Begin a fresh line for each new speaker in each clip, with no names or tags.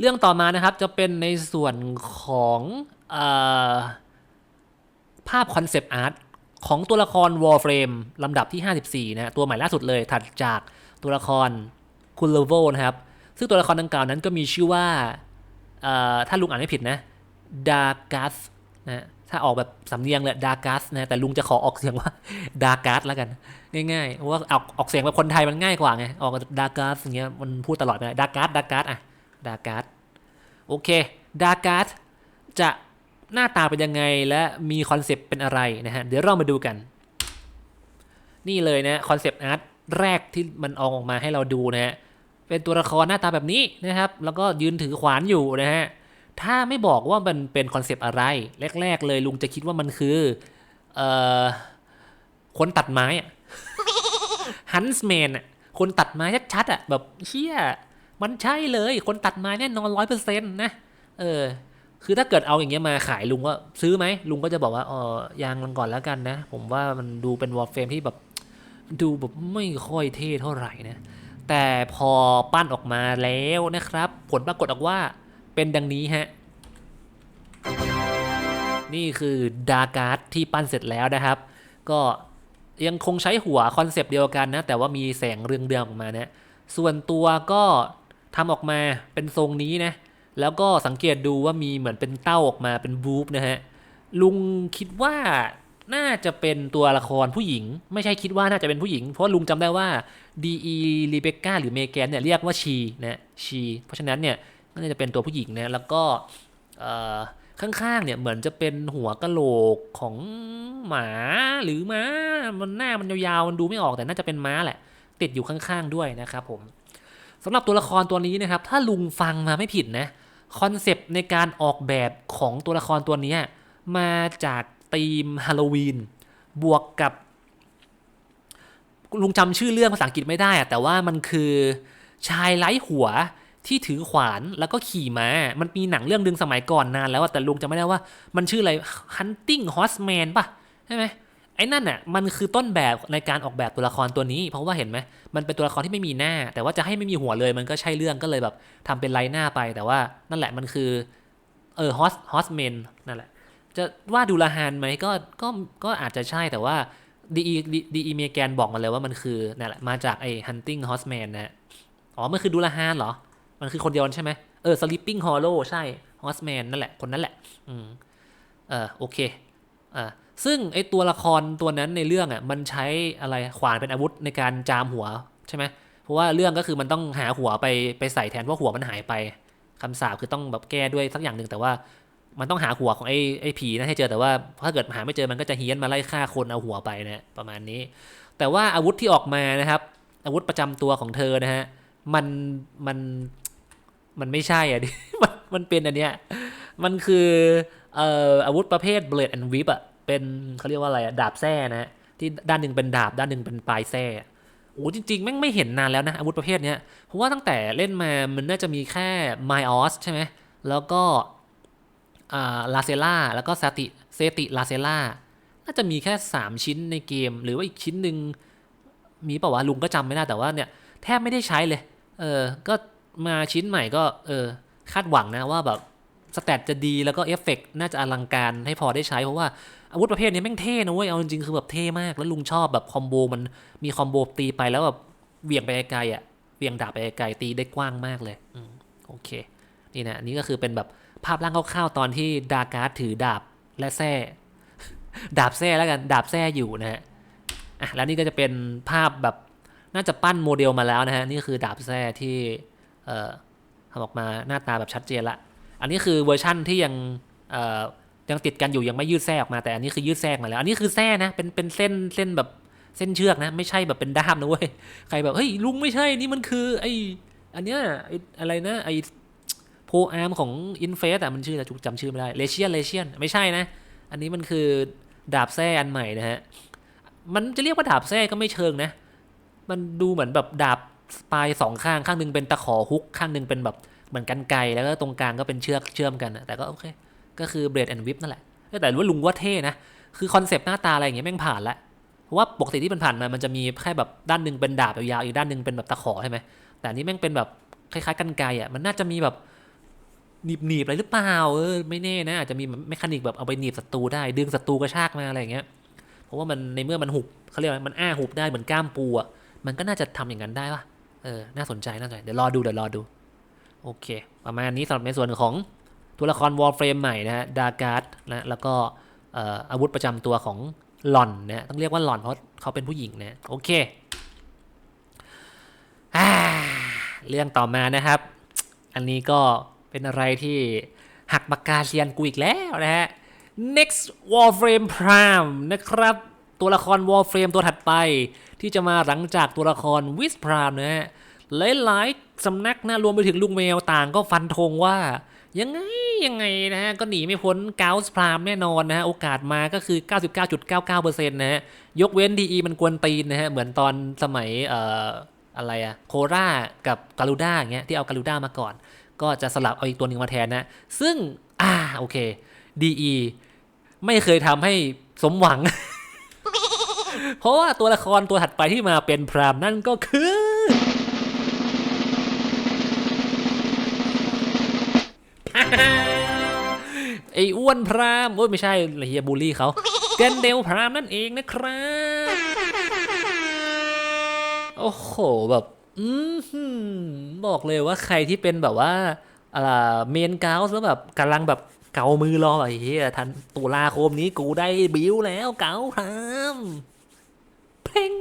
เรื่องต่อมานะครับจะเป็นในส่วนของอภาพคอนเซปต์อาร์ตของตัวละคร Warframe ลำดับที่ 54นะฮะตัวใหม่ล่าสุดเลยถัดจากตัวละครคุณเลโวนะครับ ซึ่งตัวละครดังกล่าวนั้นก็มีชื่อว่าถ้าลุงอ่านไม่ผิดนะดากัสนะถ้าออกแบบสำเนียงเลยดากัสนะแต่ลุงจะขอออกเสียงว่าดากัสแล้วกัน ง่ายๆเพราะว่าออกออกเสียงแบบคนไทยมันง่ายกว่าไงออกดากัสอย่างเงี้ยมันพูดตลอดไปดากัสดากัสอะ ดากัสโอเคดากัสจะหน้าตาเป็นยังไงและมีคอนเซปต์เป็นอะไรนะฮะ เดี๋ยวเรามาดูกัน นี่เลยนะคอนเซปต์อาร์ตแรกที่มันออกมาให้เราดูนะฮะ เป็นตัวละครหน้าตาแบบนี้นะครับ แล้วก็ยืนถือขวานอยู่นะฮะ ถ้าไม่บอกว่ามันเป็นคอนเซปต์อะไร แรก ๆ เลยลุงจะคิดว่ามันคือเอ่อคนตัดไม้อะฮันส์แมนอะคนตัดไม้ชัดๆอะแบบเชี่ย มันใช่เลยคนตัดไม้แน่นอนร้อยเปอร์เซ็นต์นะ เออ คือถ้าเกิดเอาอย่างเงี้ยมาขายลุงก็ซื้อไหม ลุงก็จะบอกว่าเออยางมันก่อนแล้วกันนะ ผมว่ามันดูเป็นวอลเฟรมที่แบบ ดูแบบไม่ค่อยเท่เท่าไหร่นะ แต่พอปั้นออกมาแล้วนะครับ ผลปรากฏออกว่าเป็นดังนี้ฮะ นี่คือดาการ์ดที่ปั้นเสร็จแล้วนะครับ ก็ยังคงใช้หัวคอนเซปต์เดียวกันนะ แต่ว่ามีแสงเรืองเรืองๆออกมานะส่วนตัวก็ ทำออกมาเป็นทรงนี้นะ แล้วก็สังเกตดูว่ามีเหมือนเป็นเต้าออกมาเป็นบูฟนะฮะ ลุงคิดว่าน่าจะเป็นตัวละครผู้หญิง ไม่ใช่คิดว่าน่าจะเป็นผู้หญิง เพราะลุงจำได้ว่าดีรีเบคก้าหรือเมแกนเนี่ยเรียกว่าชีนะชีเพราะฉะนั้นเนี่ยน่าจะเป็นตัวผู้หญิงนะแล้วก็ข้างๆเนี่ยเหมือนจะเป็นหัวกะโหลกของหมาหรือม้ามันหน้ามันยาวๆมันดูไม่ออกแต่น่าจะเป็นม้าแหละ ติดอยู่ข้างๆด้วยนะครับผม สำหรับตัวละครตัวนี้นะครับ ถ้าลุงฟังมาไม่ผิดนะคอนเซปต์ในการออกแบบของตัวละครตัวนี้มาจากธีมฮาโลวีนบวกกับลุงจำชื่อเรื่องภาษาอังกฤษไม่ได้อะแต่ว่ามันคือชายไร้หัวที่ถือขวานแล้วก็ขี่ม้า มันมีหนังเรื่องดึงสมัยก่อนนานแล้วแต่ลุงจำไม่ได้ว่า มันชื่ออะไร Hunting Horseman ป่ะ ใช่ไหม ไอ้นั่นอะมันคือต้นแบบในการออกแบบตัวละครตัวนี้ เพราะว่าเห็นไหมมันเป็นตัวละครที่ไม่มีหน้า แต่ว่าจะให้ไม่มีหัวเลยมันก็ใช่เรื่องก็เลยแบบทำเป็นไร้หน้าไปแต่ว่านั่นแหละมันคือเออฮอสฮอสเมนนั่นแหละ จะว่าดูลาฮานไหมก็ก็ก็อาจจะใช่แต่ว่าดีดีอีเมแกนบอกมาเลยว่ามันคือนั่นแหละมาจากไอ้ hunting horseman นะอ๋อมันคือดูลาฮานเหรอ มันคือคนเดียวใช่ไหมเออ sleeping hollow ใช่ horseman นั่นแหละคนนั้นแหละอืมเออโอเค อ่าซึ่งไอ้ตัวละครตัวนั้นในเรื่องอะมันใช้อะไรขวานเป็นอาวุธในการจามหัวใช่ไหมเพราะว่าเรื่องก็คือมันต้องหาหัวไปไปใส่แทนเพราะหัวมันหายไปคำสาปคือต้องแบบแก้ด้วยสักอย่างหนึ่งแต่ว่ามันต้องหาหัวของไอ้ไอ้ผีนะให้เจอแต่ว่าถ้าเกิดหาไม่เจอมันก็จะเฮี้ยนมาไล่ฆ่าคนเอาหัวไปนะประมาณนี้ แต่ว่าอาวุธที่ออกมานะครับ อาวุธประจำตัวของเธอนะฮะมันมันมันไม่ใช่อะมันมันเป็นอันเนี้ยมันคือ เอ่ออาวุธประเภท blade and whip อะเป็นเขาเรียกว่าอะไรอะดาบแส้นะฮะที่ด้านหนึ่งเป็นดาบด้านหนึ่งเป็นปลายแส้โอ้จริงๆแม่งไม่เห็นนานแล้วนะ อาวุธประเภทเนี้ยเพราะว่าตั้งแต่เล่นมามันน่าจะมีแค่ My o s ใช่ไหมแล้วก็ลาเซล่าแล้วก็ซาติเซติลาเซล่าน่าจะมีแค่ 3 ชิ้นในเกม หรือว่าอีกชิ้นหนึ่งมีเปล่าวะลุงก็จำไม่ได้แต่ว่าเนี่ยแทบไม่ได้ใช้เลย เออ ก็มาชิ้นใหม่ก็เออคาดหวังนะว่าแบบ สแตทจะดีแล้วก็เอฟเฟกน่าจะอลังการให้พอได้ใช้เพราะว่าอาวุธประเภทนี้แม่งเท่นะเว้ย เอาจริงๆคือแบบเท่มาก แล้วลุงชอบแบบคอมโบมันมีคอมโบตีไปแล้วแบบเวี่ยงไปไกลอะเวี่ยงดาบไปไกลตีได้กว้างมากเลยอโอเค นี่นะนนี้ก็คือเป็นแบบภาพร่างคร่าวๆตอนที่ดาการ์ดถือดาบและแส้ดาบแส้แล้วกันดาบแส้อยู่นะฮะอะแล้วนี่ก็จะเป็นภาพแบบน่าจะปั้นโมเดลมาแล้วนะฮะนี่คือดาบแส้ที่เอ่อทำออกมาหน้าตาแบบชัดเจนละ อันนี้คือเวอร์ชั่นที่ยังยังติดกันอยู่ยังไม่ยืดแส้ออกมาแต่อันนี้คือยืดแส้มาแล้ว อันนี้คือแส้นะเป็นเป็นเส้นเส้นแบบเส้นเชือกนะไม่ใช่แบบเป็นด้ามนะเว้ยใครแบบเฮ้ยลุงไม่ใช่นี่มันคือไออันเนี้ยไออะไรนะไอโพอาร์มของอินเฟสอะมันชื่ออะไรจุกจำชื่อไม่ได้เลเชียนเลเชียนไม่ใช่นะ อันนี้มันคือดาบแส้อันใหม่นะฮะมันจะเรียกว่าดาบแส้ก็ไม่เชิงนะ มันดูเหมือนแบบดาบปลายสองข้างข้างหนึ่งเป็นตะขอฮุกข้างหนึ่งเป็นแบบ เหมือนกันไกลแล้วก็ตรงกลางก็เป็นเชือกเชื่อมกันแต่ก็โอเค ก็คือเบรดแอนด์วิปนั่นแหละแต่ว่าลุงว่าเท่นะ คือคอนเซปต์หน้าตาอะไรอย่างเงี้ยแม่งผ่านละเพราะว่าปกติที่มันผ่านมา มันจะมีแค่แบบด้านหนึ่งเป็นดาบยาวๆอีกด้านหนึ่งเป็นแบบตะขอใช่ไหมแต่นี้แม่งเป็นแบบคล้ายๆกันไกอะมันน่าจะมีแบบหนีบหนีบอะไรหรือเปล่าเออไม่แน่นะอาจจะมีแมคานิกแบบเอาไปหนีบศัตรูได้ดึงศัตรูกระชากมาอะไรอย่างเงี้ยเพราะว่ามันในเมื่อมันหุบเขาเรียกว่ามันอ้าหุบได้เหมือนก้ามปูอะมันก็น่าจะทำอย่างนั้นได้ป่ะเออน่าสนใจน่าสนใจเดี๋ยวรอดูเดี๋ยวรอดู โอเค ประมาณนี้สำหรับในส่วนของตัวละครวอลเฟรมใหม่นะฮะดาการ์ดนะแล้วก็อาวุธประจำตัวของหล่อนนะต้องเรียกว่าหล่อนเพราะเขาเป็นผู้หญิงนะโอเคเรื่องต่อมานะครับ อันนี้ก็เป็นอะไรที่หักปากกาเซียนกูอีกแล้วนะฮะ next Warframe Prime นะครับ ตัวละคร Warframe ตัวถัดไปที่จะมาหลังจากตัวละคร w i s Prime นะฮะ หลายๆสำนักนะรวมไปถึงลุงแมวต่างก็ฟันธงว่า ยังไง ยังไงนะฮะ ก็หนีไม่พ้น g a u s Prime แน่นอนนะฮะ โอกาสมาก็คือ 99.99%นะฮะ ยกเว้น DE มันกวนตีนนะฮะ เหมือนตอนสมัยเอ่ออะไรอะโครากับกาลูด้าอย่างเงี้ยที่เอากาลูด้ามาก่อน ก็จะสลับเอาอีกตัวหนึ่งมาแทนนะ ซึ่งอ่าโอเค DE ไม่เคยทำให้สมหวัง เพราะว่าตัวละครตัวถัดไปที่มาเป็นพรามนั่นก็คือ ไอ้อ้วนพรามโอ้ยไม่ใช่เฮียบูลลี่เขาแกนเดลพรามนั่นเองนะครับ โอ้โหแบบอืมบอกเลยว่าใครที่เป็นแบบว่าอ่าเมนเกาส์แล้วแบบกำลังแบบเกามือรอไอ้เหี้ยทันตุลาคมนี้กูได้บิวแล้วเกาพรามเพ่ง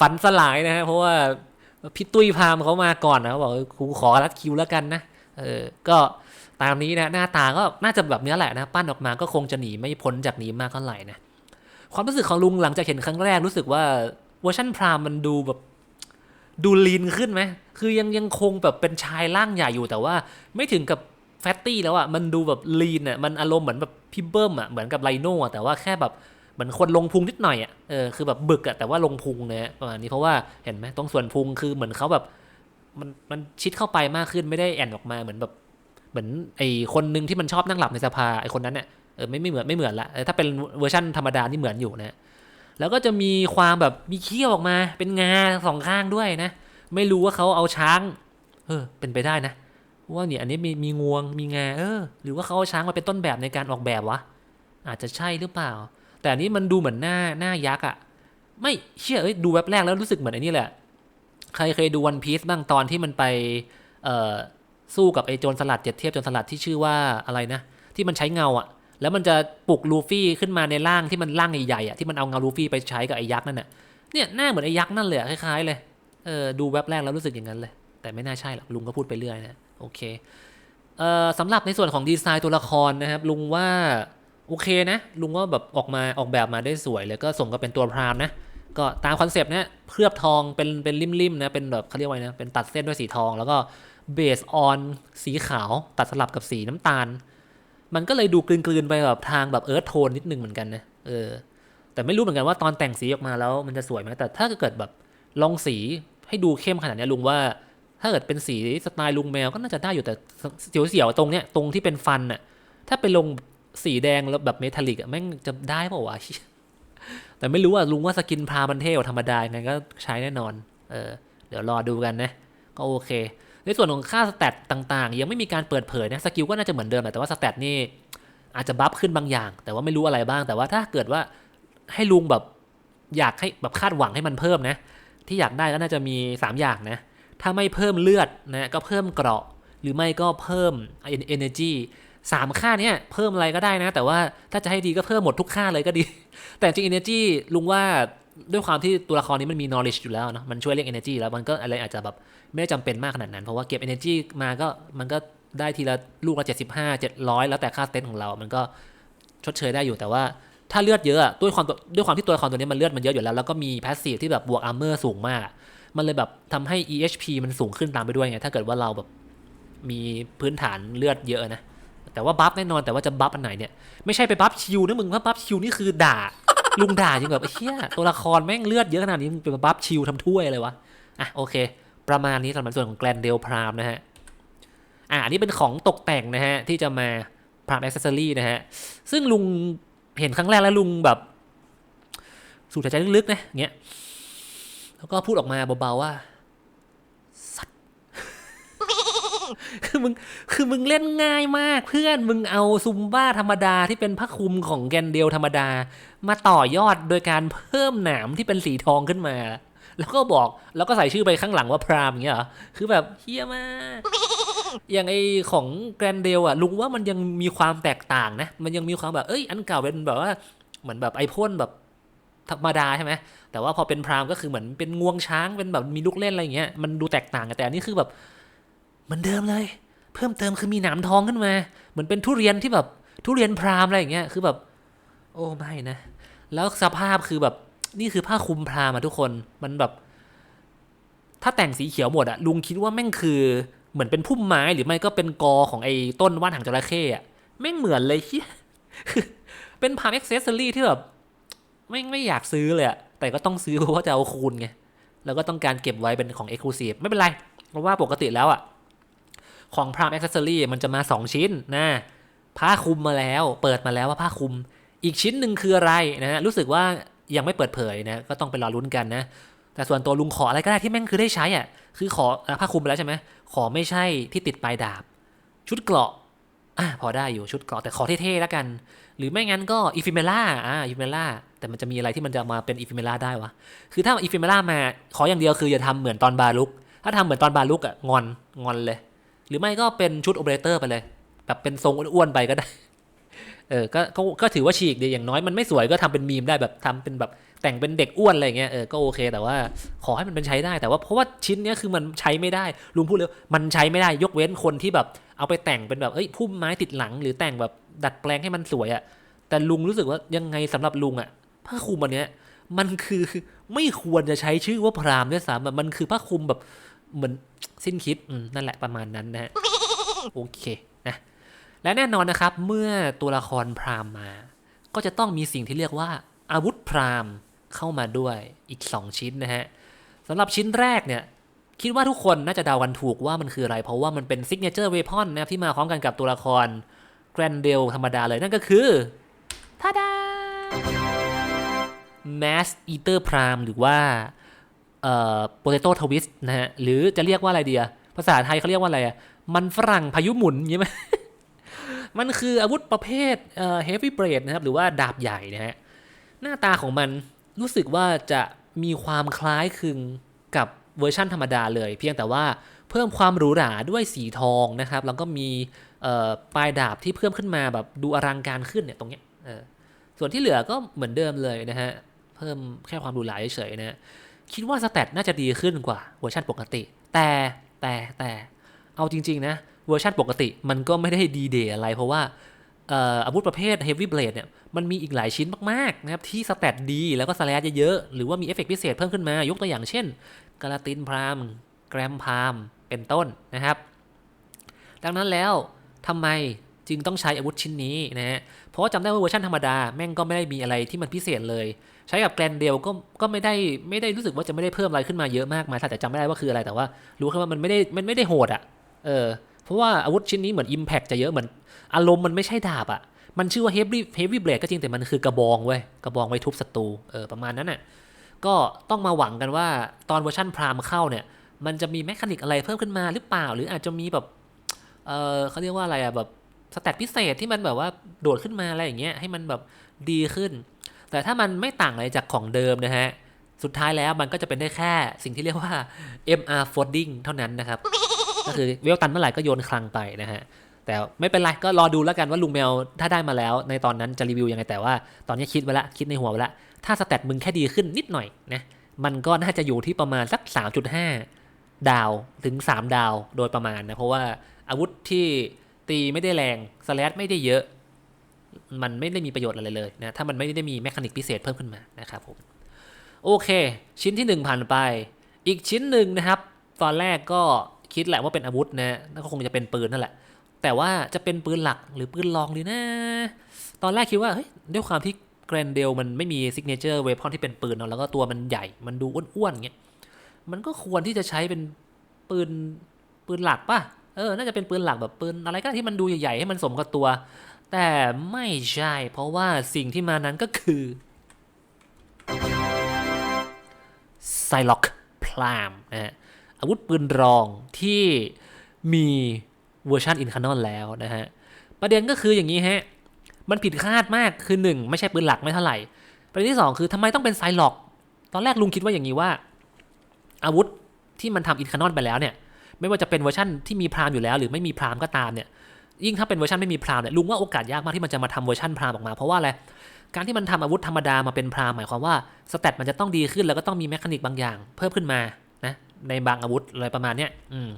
ฝันสลายนะฮะเพราะว่าพี่ตุ้ยพามเขามาก่อนนะเขาบอกกูขอรัดคิวแล้วกันนะ เออก็ตามนี้นะหน้าตาก็น่าจะแบบเนี้แหละนะ ปั้นออกมาก็คงจะหนีไม่พ้นจากนี้มากเท่าไหร่นะความรู้สึกของลุงหลังจากเห็นครั้งแรกรู้สึกว่าเวอร์ชันพรามมันดูแบบดูลีนขึ้นไหม คือยังยังคงแบบเป็นชายร่างใหญ่อยู่แต่ว่าไม่ถึงกับแฟตตี้แล้วอะมันดูแบบลีนอะมันอารมณ์เหมือนแบบพี่เบิ้มอะเหมือนกับไลโน่แต่ว่าแค่แบบเหมือนคนลงพุงนิดหน่อยอะเออ คือแบบบึกอะแต่ว่าลงพุงเนี่ยประมาณนี้เพราะว่าเห็นไหมตรงส่วนพุงคือเหมือนเขาแบบ มันมันชิดเข้าไปมากขึ้นไม่ได้แอนออกมาเหมือนแบบ เหมือนไอ้คนนึงที่มันชอบนั่งหลับในสภาไอ้คนนั้นเนี่ยเออไม่ไม่เหมือนไม่เหมือนละถ้าเป็นเวอร์ชันธรรมดานี่เหมือนอยู่นะแล้วก็จะมีความแบบมีเขี้ยวออกมา เป็นงาสองข้างด้วยนะ ไม่รู้ว่าเขาเอาช้างเออเป็นไปได้นะ ว่าเนี่ยอันนี้มีมีงวงมีงาเออ หรือว่าเขาเอาช้างมาเป็นต้นแบบในการออกแบบวะอาจจะใช่หรือเปล่า แต่อันนี้มันดูเหมือนหน้าหน้ายักษ์อะไม่เชื่อเอ้ยดูแวบแรกแล้วรู้สึกเหมือนไอ้นี่แหละ ใครเคยดูวันพีซบ้างตอนที่มันไปเสู้กับไอ้โจรสลัดเจ็ดเทพโจรสลัดที่ชื่อว่าอะไรนะ ที่มันใช้เงาอะแล้วมันจะปลุกลูฟี่ขึ้นมาในร่างที่มันร่างใหญ่ๆอะที่มันเอาเงาลูฟี่ไปใช้กับไอ้ยักษ์นั่นน่ะเนี่ยหน้าเหมือนไอ้ยักษ์นั่นเลยคล้ายๆเลยเออดูแวบแรกแล้วรู้สึกอย่างนั้นเลย แต่ไม่น่าใช่หรอกลุงก็พูดไปเรื่อยนะโอเคเอ่อสำหรับในส่วนของดีไซน์ตัวละครนะครับ ลุงว่าโอเคนะ ลุงว่าแบบออกมาออกแบบมาได้สวยเลยก็สมกับเป็นตัวพรามนะ ก็ตามคอนเซปต์เนี่ยเคลือบทองเป็นเป็นริมๆนะเป็นแบบเขาเรียกว่าไงนะเป็นตัดเส้นด้วยสีทอง แล้วก็เบสออนสีขาวตัดสลับกับสีน้ำตาล มันก็เลยดูกลืนๆไปแบบทางแบบเอิร์ธโทนนิดนึงเหมือนกันนะเออแต่ไม่รู้เหมือนกันว่าตอนแต่งสีออกมาแล้วมันจะสวยไหมแต่ถ้าเกิดแบบลองสีให้ดูเข้มขนาดเนี้ยลุงว่า ถ้าเกิดเป็นสีสไตล์ลุงแมวก็น่าจะได้อยู่แต่เสียวๆตรงเนี้ยตรงที่เป็นฟันน่ะถ้าไปลงสีแดงแล้วแบบเมทัลลิกอะแม่งจะได้เปล่าวะ แต่ไม่รู้ว่าลุงว่าสกินพรามันเท่ธรรมดาไงก็ใช้แน่นอน เออ เดี๋ยวรอดูกันนะ ก็โอเค ในส่วนของค่าสแตทต่างๆ ยังไม่มีการเปิดเผยนะ สกิลก็น่าจะเหมือนเดิมแหละ แต่ว่าสแตทนี่อาจจะบัฟขึ้นบางอย่าง แต่ว่าไม่รู้อะไรบ้าง แต่ว่าถ้าเกิดว่าให้ลุงแบบอยากให้แบบคาดหวังให้มันเพิ่มนะ ที่อยากได้ก็น่าจะมี 3 อย่างนะ ถ้าไม่เพิ่มเลือดนะ ก็เพิ่มเกราะ หรือไม่ก็เพิ่ม energy สามค่าเนี้ยเพิ่มอะไรก็ได้นะ แต่ว่าถ้าจะให้ดีก็เพิ่มหมดทุกค่าเลยก็ดี แต่จริง energy ลุงว่าด้วยความที่ตัวละครนี้มันมี knowledge อยู่แล้วเนอะมันช่วยเรียก energy แล้วมันก็อะไรอาจจะแบบไม่ได้จำเป็นมากขนาดนั้น เพราะว่าเก็บ energy มาก็มันก็ได้ทีละลูกละ 75 700 แล้วแต่ค่าเตนของเรา มันก็ชดเชยได้อยู่แต่ว่าถ้าเลือดเยอะด้วยความด้วยความที่ตัวละครตัวนี้มันเลือดมันเยอะอยู่แล้วแล้วก็มี passive ที่แบบบวก armor สูงมาก มันเลยแบบทำให้ EHP มันสูงขึ้นตามไปด้วยไงถ้าเกิดว่าเราแบบมีพื้นฐานเลือดเยอะนะ แต่ว่าบัฟแน่นอนแต่ว่าจะบัฟอันไหนเนี่ยไม่ใช่ไปบัฟชิวนะมึงว่าบัฟชิวนี่คือด่า ลุงด่าจริงแบบไอ้เหี้ยตัวละครแม่งเลือดเยอะขนาดนี้มึงเป็นบัฟชิวทำถ้วยเลยวะอะโอเค ประมาณนี้สำหรับส่วนของแกลนเดลพรามนะฮะอะอันนี้เป็นของตกแต่งนะฮะที่จะมาพรามแอ c เซสซอรี่นะฮะซึ่งลุงเห็นครั้งแรกแล้วลุงแบบ สูดหายใจลึกๆนะเงี้ยแล้วก็พูดออกมาเบาๆว่า สัตว์ คือมึงคือมึงเล่นง่ายมากเพื่อนมึงเอาซุมบ้าธรรมดาที่เป็นผ้าคลุมของแกนเดลธรรมดา มาต่อยอดโดยการเพิ่มหนามที่เป็นสีทองขึ้นมา แล้วก็บอกแล้วก็ใส่ชื่อไปข้างหลังว่าพรามอย่างเงี้ยเหรอคือแบบเฮี้ยมากอย่างไอของแกรนเดลอะลุงว่ามันยังมีความแตกต่างนะ มันยังมีความแบบเอ้ยอันเก่าเป็นแบบว่าเหมือนแบบไอพ่นแบบธรรมดาใช่ไหมแต่ว่าพอเป็นพรามก็คือเหมือนเป็นงวงช้างเป็นแบบมีลูกเล่นอะไรอย่างเงี้ยมันดูแตกต่างกันแต่อันนี้คือแบบ เหมือนเดิมเลย เพิ่มเติมคือมีหนามทองขึ้นมา เหมือนเป็นทุเรียนที่แบบทุเรียนพรามอะไรอย่างเงี้ย คือแบบ โอ้ไม่นะ แล้วสภาพคือแบบนี่คือผ้าคลุมพรามอะทุกคน มันแบบ ถ้าแต่งสีเขียวหมดอะลุงคิดว่าแม่งคือเหมือนเป็นพุ่มไม้หรือไม่ก็เป็นกอของไอ้ต้นว่านหางจระเข้อะแม่งเหมือนเลยเฮียเป็นพามเอ็กเซสซอรี่ที่แบบไม่ไม่อยากซื้อเลยอะแต่ก็ต้องซื้อเพราะว่าจะเอาคูณไง แล้วก็ต้องการเก็บไว้เป็นของ Exclusive ไม่เป็นไร เพราะว่าปกติแล้วอะ ของพรามอ็กเซสซอรี่มันจะมา 2 ชิ้นนะผ้าคลุมมาแล้ว เปิดมาแล้วว่าผ้าคลุม อีกชิ้นหนึ่งคืออะไรนะฮะรู้สึกว่ายังไม่เปิดเผยนะก็ต้องไปรอลุ้นกันนะแต่ส่วนตัวลุงขออะไรก็ได้ที่แม่งคือได้ใช้อะคือขอผ้าคลุมไปแล้วใช่ไหมขอไม่ใช่ที่ติดปลายดาบ ชุดเกราะอะพอได้อยู่ชุดเกราะแต่ขอเท่ๆแล้วกัน หรือไม่งั้นก็อีฟิเมล่าอ่าอีฟิเมล่าแต่มันจะมีอะไรที่มันจะมาเป็นอีฟิเมล่าได้วะคือถ้าอีฟิเมล่ามาขออย่างเดียวคืออย่าทำเหมือนตอนบาลุกถ้าทำเหมือนตอนบาลุกอะงอนงอนเลย หรือไม่ก็เป็นชุดโอเปอเรเตอร์ไปเลย แบบเป็นทรงอ้วนๆไปก็ได้ เออก็ก็ก็ถือว่าฉีกดีอย่างน้อยมันไม่สวยก็ทำเป็นมีมได้แบบทำเป็นแบบแต่งเป็นเด็กอ้วนอะไรเงี้ยเออก็โอเค แต่ว่าขอให้มันเป็นใช้ได้แต่ว่าเพราะว่าชิ้นเนี้ยคือมันใช้ไม่ได้ลุงพูดเลยมันใช้ไม่ได้ยกเว้นคนที่แบบเอาไปแต่งเป็นแบบเอ้ยพุ่มไม้ติดหลัง หรือแต่งแบบดัดแปลงให้มันสวยอะแต่ลุงรู้สึกว่ายังไงสำหรับลุงอะผ้าคลุมอันเนี้ยมันคือไม่ควรจะใช้ชื่อว่าพรามด้วยซ้ำมันคือผ้าคลุมแบบ เหมือนสิ้นคิดอืมนั่นแหละประมาณนั้นนะฮะโอเคนะและแน่นอนนะครับเมื่อตัวละครพราหมณ์มา ก็จะต้องมีสิ่งที่เรียกว่า อาวุธพราหมณ์เข้ามาด้วยอีก 2 ชิ้นนะฮะสำหรับชิ้นแรกเนี่ยคิดว่าทุกคนน่าจะเดากันถูกว่ามันคืออะไร เพราะว่ามันเป็นซิกเนเจอร์เวพอนนะครับที่มาพร้อมกันกับตัวละครแกรนเดลธรรมดาเลยนั่นก็คือทาดา Mass Eater Prime หรือว่า เอ่อ Potato Twist นะฮะหรือจะเรียกว่าอะไรเดียภาษาไทยเขาเรียกว่าอะไรอะมันฝรั่งพายุหมุนใช่ไหมมันคืออาวุธประเภทเอ่อ heavy blade นะครับ หรือว่าดาบใหญ่นะฮะหน้าตาของมันรู้สึกว่าจะมีความคล้ายคลึงกับเวอร์ชั่นธรรมดาเลย เพียงแต่ว่าเพิ่มความหรูหราด้วยสีทองนะครับ แล้วก็มีปลายดาบที่เพิ่มขึ้นมาแบบดูอลังการขึ้นเนี่ยตรงเนี้ยส่วนที่เหลือก็เหมือนเดิมเลยนะฮะ เพิ่มแค่ความหรูหราเฉยๆนะฮะ คิดว่าสเตตน่าจะดีขึ้นกว่าเวอร์ชันปกติ แต่แต่แต่เอาจริง ๆ นะ เวอร์ชันปกติมันก็ไม่ได้ดีเดย์อะไร เพราะว่าอาวุธประเภท Heavy Blade เนี่ยมันมีอีกหลายชิ้นมาก ๆ นะครับ ที่สเตตดีแล้วก็สแลชเยอะๆ หรือว่ามีเอฟเฟกต์พิเศษเพิ่มขึ้นมายกตัวอย่างเช่นกลาตินพรามแกรมพรามเป็นต้นนะครับ ดังนั้นแล้วทำไมจึงต้องใช้อาวุธชิ้นนี้นะฮะ เพราะว่าจำได้ว่าเวอร์ชันธรรมดาแม่งก็ไม่ได้มีอะไรที่มันพิเศษเลย ใช้กับแกรนเดลก็ก็ไม่ได้ไม่ได้รู้สึกว่าจะไม่ได้เพิ่มอะไรขึ้นมาเยอะมากมายแต่จำไม่ได้ว่าคืออะไรแต่ว่ารู้แค่ว่ามันไม่ได้มันไม่ได้โหดอะเออเพราะว่าอาวุธชิ้นนี้เหมือน Impact จะเยอะเหมือนอารมณ์มันไม่ใช่ดาบอะมันชื่อว่า Heavy Heavy Blade ก็จริงแต่มันคือกระบองเว้ยกระบองไว้ทุบศัตรูเออประมาณนั้นน่ะก็ต้องมาหวังกันว่าตอนเวอร์ชันพรามเข้าเนี่ย มันจะมีแมคานิกอะไรเพิ่มขึ้นมาหรือเปล่า หรืออาจจะมีแบบเออเขาเรียกว่าอะไรอะแบบ สแตทพิเศษที่มันแบบว่าโดดขึ้นมาอะไรอย่างเงี้ยให้มันแบบดีขึ้น แต่ถ้ามันไม่ต่างอะไรจากของเดิมนะฮะ สุดท้ายแล้วมันก็จะเป็นได้แค่สิ่งที่เรียกว่า MR folding เท่านั้นนะครับ ก็คือเวลตันเมื่อไหร่ก็โยนคลังไปนะฮะ แต่ไม่เป็นไรก็รอดูแล้วกันว่าลุงแมวถ้าได้มาแล้ว ในตอนนั้นจะรีวิวยังไงแต่ว่าตอนนี้คิดไว้ละคิดในหัวไว้ละถ้าสแตทมึงแค่ดีขึ้นนิดหน่อยนะมันก็น่าจะอยู่ที่ประมาณสัก 3.5 ดาวถึง 3 ดาวโดยประมาณนะเพราะว่าอาวุธที่ ตีไม่ได้แรงสแลชไม่ได้เยอะ มันไม่ได้มีประโยชน์อะไรเลยนะถ้ามันไม่ได้มีแมคานิกพิเศษเพิ่มขึ้นมานะครับผมโอเค ชิ้นที่ 1 ผ่านไป อีกชิ้นหนึ่งนะครับ ตอนแรกก็คิดแหละว่าเป็นอาวุธนะนั่นก็คงจะเป็นปืนนั่นแหละ แต่ว่าจะเป็นปืนหลักหรือปืนรองดีนะ ตอนแรกคิดว่าเฮ้ยด้วยความที่แกรนเดลมันไม่มีซิกเนเจอร์เวพอนที่เป็นปืนเนาะแล้วก็ตัวมันใหญ่มันดูอ้วนๆเงี้ยมันก็ควรที่จะใช้เป็นปืนปืนหลักป่ะ เออ น่าจะเป็นปืนหลักแบบปืนอะไรก็ได้ที่มันดูใหญ่ๆให้มันสมกับตัว แต่ไม่ใช่ เพราะว่าสิ่งที่มานั้นก็คือไซล็อกพลามนะฮะอาวุธปืนรองที่มีเวอร์ชันอินคานอนแล้วนะฮะ ประเด็นก็คืออย่างนี้ฮะ มันผิดคาดมากคือหนึ่งไม่ใช่ปืนหลักไม่เท่าไหร่ ประเด็นที่สองคือทำไมต้องเป็นไซล็อก ตอนแรกลุงคิดว่าอย่างนี้ว่า อาวุธที่มันทำอินคานอนไปแล้วเนี่ย ไม่ว่าจะเป็นเวอร์ชันที่มีพรามอยู่แล้ว หรือไม่มีพรามก็ตามเนี่ย ยิ่งถ้าเป็นเวอร์ชันไม่มีพรามเนี่ยลุงว่าโอกาสยากมากที่มันจะมาทำเวอร์ชันพรามออกมาเพราะว่าอะไรการที่มันทำอาวุธธรรมดามาเป็นพรามหมายความว่าสเตตมันจะต้องดีขึ้นแล้วก็ต้องมีแมคานิกบางอย่าง เพิ่มขึ้นมานะในบางอาวุธอะไรประมาณเนี้ยอืม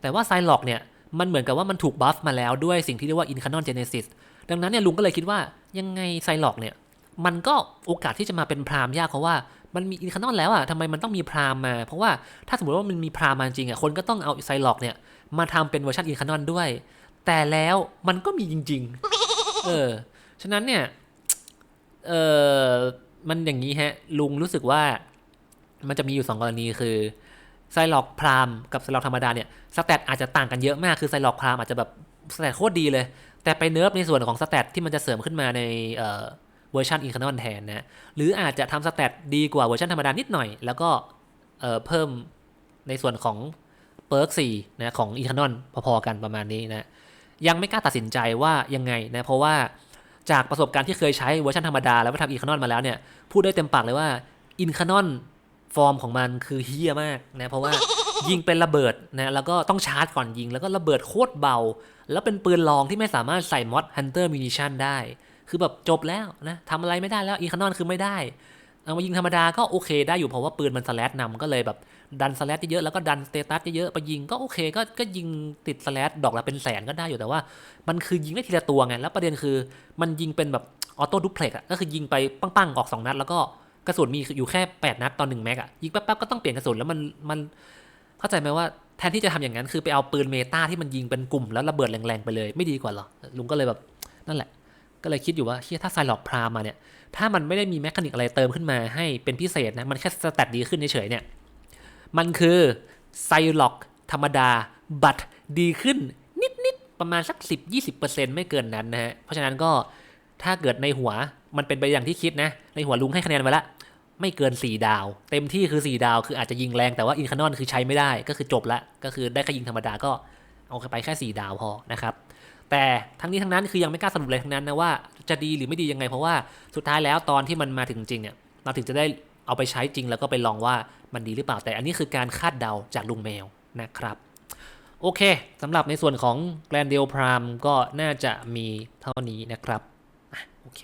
แต่ว่าไซล็อกเนี่ยมันเหมือนกับว่ามันถูกบัฟมาแล้วด้วยสิ่งที่เรียกว่าอินคานอนเจเนซิสดังนั้นเนี่ยลุงก็เลยคิดว่ายังไงไซล็อกเนี่ยมันก็โอกาสที่จะมาเป็นพรามยากเพราะว่า มันมีอินคานอนแล้วอะทำไมมันต้องมีพรามมา เพราะว่าถ้าสมมติว่ามันมีพรามมาจริงอะคนก็ต้องเอาไซล็อกเนี่ยมาทำเป็นเวอร์ชันอินคานอนด้วย แต่แล้วมันก็มีจริง ๆ เออ ฉะนั้นเนี่ย เออมันอย่างนี้ฮะ ลุงรู้สึกว่า มันจะมีอยู่ 2 กรณีคือไซล็อกพรามกับไซล็อกธรรมดาเนี่ยสแตทอาจจะต่างกันเยอะมากคือไซล็อกพรามอาจจะแบบสแตทโคตรดีเลย แต่ไปเนิร์ฟในส่วนของสแตทที่มันจะเสริมขึ้นมาใน เวอร์ชันอินคานอนแทนนะหรืออาจจะทำสแตทดีกว่าเวอร์ชันธรรมดานิดหน่อย แล้วก็เเพิ่มในส่วนของเปิร์กสี่นะของอินคานอนพอๆกันประมาณนี้นะยังไม่กล้าตัดสินใจว่ายังไงนะเพราะว่าจากประสบการณ์ที่เคยใช้เวอร์ชันธรรมดาแล้วก็ทำอินคานอนมาแล้วเนี่ยพูดได้เต็มปากเลยว่าอินคานอนฟอร์มของมันคือเฮี้ยมากนะเพราะว่ายิงเป็นระเบิดนะแล้วก็ต้องชาร์จก่อนยิง แล้วก็ระเบิดโคตรเบา แล้วเป็นปืนลองที่ไม่สามารถใส่มอดฮันเตอร์มินิชันได้ คือแบบจบแล้วนะทำอะไรไม่ได้แล้วอินคานอนคือไม่ได้ เอามายิงธรรมดาก็โอเคได้อยู่เพราะว่าปืนมันสแลชนำก็เลยแบบดันสแลชเยอะแล้วก็ดันสเตตัสเยอะๆไปยิงก็โอเคก็ก็ยิงติดสแลชดอกละเป็นแสนก็ได้อยู่แต่ว่า มันคือยิงได้ทีละตัวไงแล้วประเด็นคือมันยิงเป็นแบบออโต้ดุเพล็กอะก็คือยิงไปปังๆออก2นัดแล้วก็กระสุนมีอยู่แค่ 8 นัดตอน1แม็กอะยิงแป๊บๆก็ต้องเปลี่ยนกระสุนแล้วมันมันเข้าใจไหมว่าแทนที่จะทำอย่างนั้นคือไปเอาปืนเมตาที่มันยิงเป็นกลุ่มแล้วระเบิดแรงๆไปเลยไม่ดีกว่าหรอลุงก็เลยแบบนั่นแหละ ก็เลยคิดอยู่ว่าเฮียถ้าไซล็อกพรามมาเนี่ย ถ้ามันไม่ได้มีแมคานิกอะไรเติมขึ้นมาให้เป็นพิเศษนะ มันแค่สแตทดีขึ้นเฉยๆเนี่ย มันคือไซล็อกธรรมดา บัตรดีขึ้นนิดๆ ประมาณสัก 10-20%ไม่เกินนั้นนะฮะ เพราะฉะนั้นก็ถ้าเกิดในหัวมันเป็นไปอย่างที่คิดนะ ในหัวลุงให้คะแนนไว้ละไม่เกิน 4 ดาว เต็มที่คือ 4 ดาว คืออาจจะยิงแรงแต่ว่าอินคานอนคือใช้ไม่ได้ก็คือจบละก็คือได้แค่ยิงธรรมดาก็เอาไปแค่ 4 ดาวพอนะครับ แต่ทั้งนี้ทั้งนั้นคือยังไม่กล้าสรุปเลยทั้งนั้นนะว่าจะดีหรือไม่ดียังไง เพราะว่าสุดท้ายแล้วตอนที่มันมาถึงจริงเนี่ยเราถึงจะได้เอาไปใช้จริงแล้วก็ไปลองว่ามันดีหรือเปล่า แต่อันนี้คือการคาดเดาจากลุงแมวนะครับ โอเคสำหรับในส่วนของแกลนเดลพรามก็น่าจะมีเท่านี้นะครับโอเค